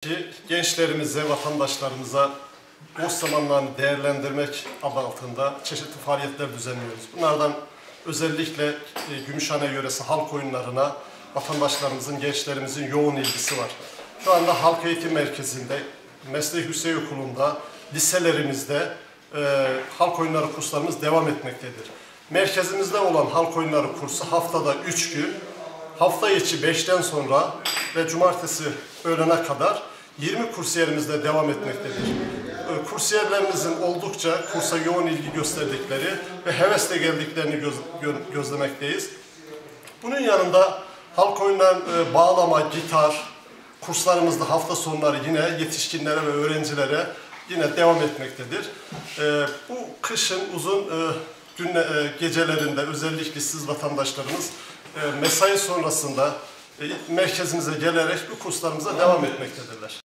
Ki gençlerimize, vatandaşlarımıza boş zamanlarını değerlendirmek adı altında çeşitli faaliyetler düzenliyoruz. Bunlardan özellikle e, Gümüşhane yöresi halk oyunlarına vatandaşlarımızın, gençlerimizin yoğun ilgisi var. Şu anda Halk Eğitim Merkezi'nde, Meslek Yüksek Okulu'nda, liselerimizde e, halk oyunları kurslarımız devam etmektedir. Merkezimizde olan halk oyunları kursu haftada 3 gün, hafta içi 5'ten sonra ve cumartesi öğlene kadar 20 kursiyerimizde devam etmektedir. Ee, Kursiyerlerimizin oldukça kursa yoğun ilgi gösterdikleri ve hevesle geldiklerini göz, gö- gözlemekteyiz. Bunun yanında halk oyunlarının e, bağlama, gitar kurslarımızda hafta sonları yine yetişkinlere ve öğrencilere yine devam etmektedir. Ee, bu kışın uzun e, günle, e, gecelerinde özellikle siz vatandaşlarımız e, mesai sonrasında e, merkezimize gelerek bu kurslarımıza devam etmektedirler.